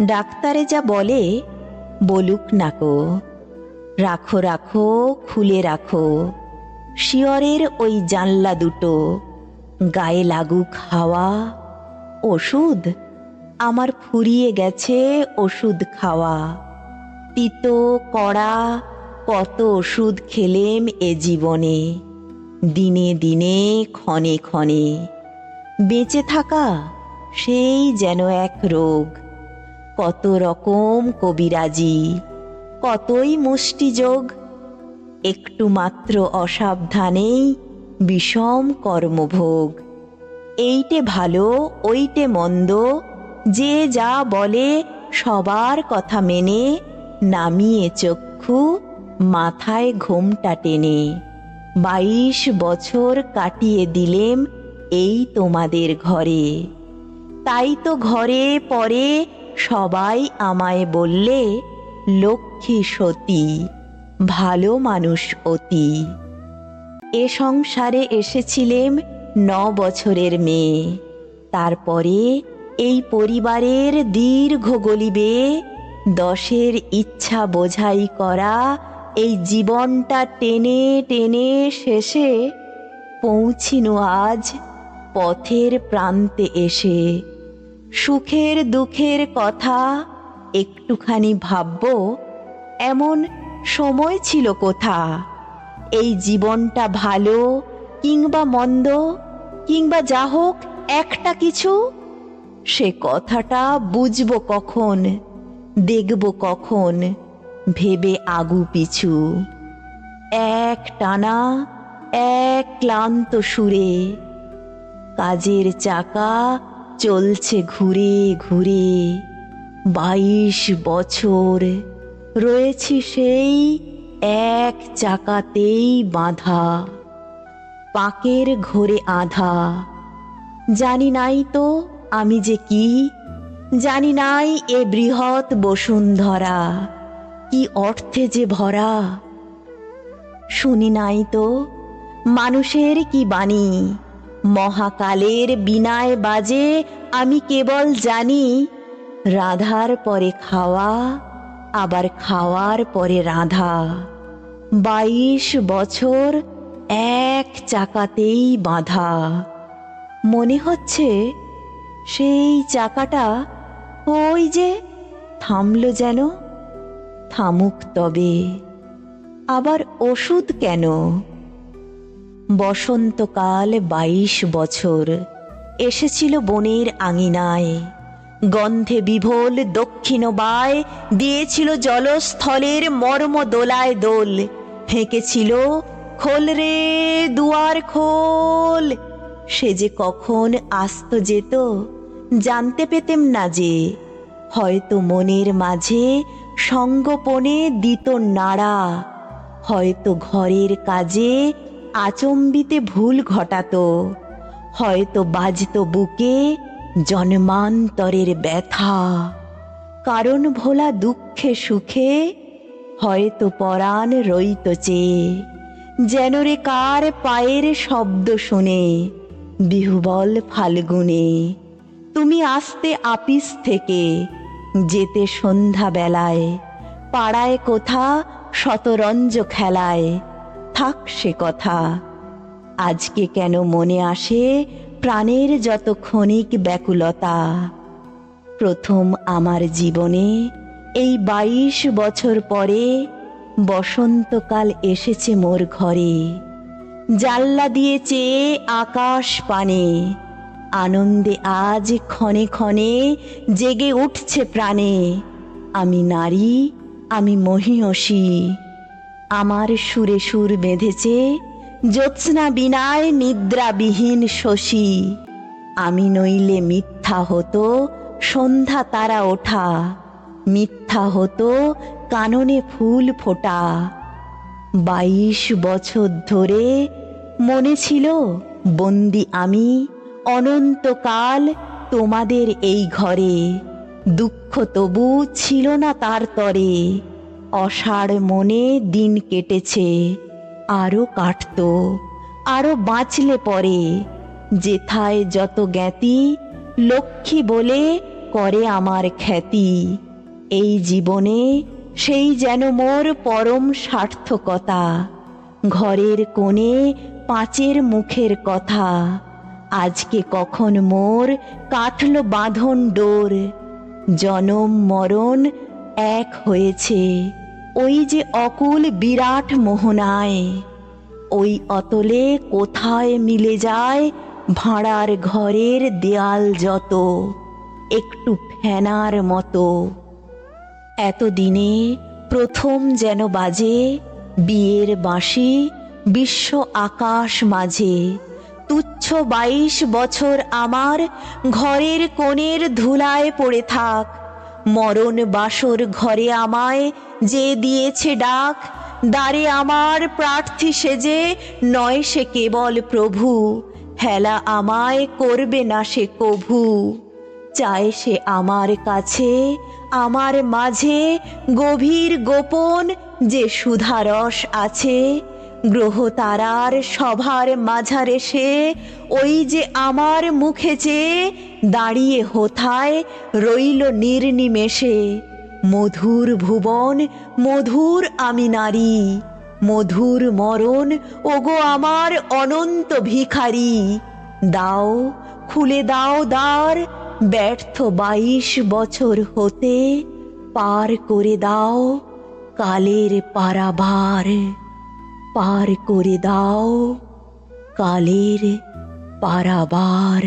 ডাক্তারে যা বলে, বলুক নাকো রাখো রাখো, খুলে রাখো। শিয়রের ওই জানলা দুটো, গায়ে লাগুক হাওয়া। ওষুধ? আমার ফুরিয়ে গেছে ওষুধ খাওয়া। তিতো, কড়া, কত ওষুধ খেলেম এ জীবনে। দিনে দিনে, ক্ষণে ক্ষণে। বেঁচে থাকা সেই যেন এক রোগ। কত রকম কবিরাজি, কতই মুষ্টিযোগ, একটু মাত্র অসাবধানেই বিষম কর্মভোগ। এইটে ভালো, ওইটে মন্দ, যে যা বলে সবার কথা মেনে নামিয়ে চক্ষু মাথায় ঘোমটা টেনে। বাইশ বছর কাটিয়ে দিলেম এই তোমাদের ঘরে। তাই তো ঘরে পরে সবাই আমায় বললে, লক্ষ্মী সতী, ভালো মানুষ অতি। এ সংসারে এসেছিলেম ন বছরের মেয়ে। তারপরে এই পরিবারের দীর্ঘ গলিবে দশের ইচ্ছা বোঝাই করা এই জীবনটা টেনে টেনে শেষে পৌঁছিনু আজ পথের প্রান্তে এসে সুখের দুঃখের কথা একটুখানি ভাবব, এমন সময় ছিল কোথা? এই জীবনটা ভালো কিংবা মন্দ, কিংবা যা হোক একটা কিছু? সে কথাটা বুঝব কখন, দেখব কখন, ভেবে আগু পিছু। এক টানা, এক ক্লান্ত সুরে, কাজের চাকা চলছে ঘুরে ঘুরে। বাইশ বছর রয়েছি সেই এক চাকাতেই বাঁধা। পাকের ঘোরে আধা। জানি নাই তো আমি যে কি। জানি নাই এ বৃহৎ বসুন্ধরা। কি অর্থে যে ভরা। শুনি নাই তো মানুষের কি বাণী। মহাকালের বিনায় বাজে, আমি কেবল জানি, রাধার পরে খাওয়া, আবার খাওয়ার পরে রাধা। বাইশ বছর এক চাকাতেই বাঁধা। মনে হচ্ছে সেই চাকাটা ওই যে থামলো যেন, থামুক তবে। আবার ওষুধ কেন? বসন্তকাল বাইশ বছর। এসেছিল বনের আঙিনায়। গন্ধে বিভোল দক্ষিণ বায় দিয়েছিল জলস্থলের মর্ম দোলায় দোল। হেঁকেছিল খোল রে দুয়ার খোল। সে যে কখন আসত যেত, জানতে পেতেম না যে, হয়তো মনের মাঝে সঙ্গোপনে দিত নাড়া। হয়তো ঘরের কাজে আচম্বিতে ভুল ঘটাত। হয়তো বাজত বুকে জন্মান্তরের ব্যথা। কারণ ভোলা দুঃখে সুখে হয়তো পরাণ রইত চেয়ে যেন রে কার পায়ের শব্দ শুনে বিহুবল ফাল্গুনে। তুমি আসতে আপিস থেকে যেতে সন্ধ্যা বেলায় পাড়ায় কোথা শতরঞ্জ খেলায়। থাক সে কথা। আজকে কেন মনে আসে প্রাণের যত ক্ষণিক ব্যাকুলতা? প্রথম আমার জীবনে এই বাইশ বছর পরে বসন্তকাল এসেছে মোর ঘরে। জাল্লা দিয়ে চেয়ে আকাশ পানে, আনন্দে আজ ক্ষণে ক্ষণে জেগে উঠছে প্রাণে। আমি নারী, আমি মহিয়সী আমার সুরে সুর বেঁধেছে, জ্যোৎস্না বিনায় নিদ্রাবিহীন শশী। আমি নইলে মিথ্যা হতো, সন্ধ্যা তারা ওঠা। মিথ্যা হতো, কাননে ফুল ফোটা। বাইশ বছর ধরে মনে ছিল, বন্দি আমি, অনন্তকাল তোমাদের এই ঘরে। দুঃখ তবু ছিল না তার তরে। অসাড় মনে দিন কেটেছে আরও কাটত আরও বাঁচলে পরে। যেথায় যত জ্ঞাতি, লক্ষ্মী বলে করে আমার খ্যাতি। এই জীবনে সেই যেন মোর পরম সার্থকতা। ঘরের কোণে পাঁচের মুখের কথা। আজকে কখন মোর কাটল বাঁধন ডোর। জনম মরণ এক হয়েছে। ওই যে অকুল বিরাট মোহনায়। ওই অতলে কোথায় মিলে যায় ভাড়ার ঘরের দেয়াল যত, একটু ফেনার মতো। এতদিনে প্রথম যেন বাজে বিয়ের বাঁশি বিশ্ব আকাশ মাঝে। তুচ্ছ বাইশ বছর আমার ঘরের কোণের ধুলায় পড়ে থাক মরণ বাসর ঘরে আমায় যে দিয়েছে ডাক, দ্বারে আমার প্রার্থী সেজে নয় সে কেবল প্রভু, হেলা আমায় করবে না সে কভু। চায় সে আমার কাছে, আমার মাঝে গভীর গোপন যে সুধারস আছে গ্রহ তারার সভার মাঝারে সে, ওই যে আমার মুখে চেয়ে দাঁড়িয়ে হোথায় রইল নির্নিমেষে। মধুর ভুবন, মধুর আমি নারী, মধুর মরণ, ওগো আমার অনন্ত ভিখারি। দাও, খুলে দাও দ্বার, ব্যর্থ বাইশ বছর হতে, পার করে দাও কালের পারাবার পার করে দাও কালের পারাবার।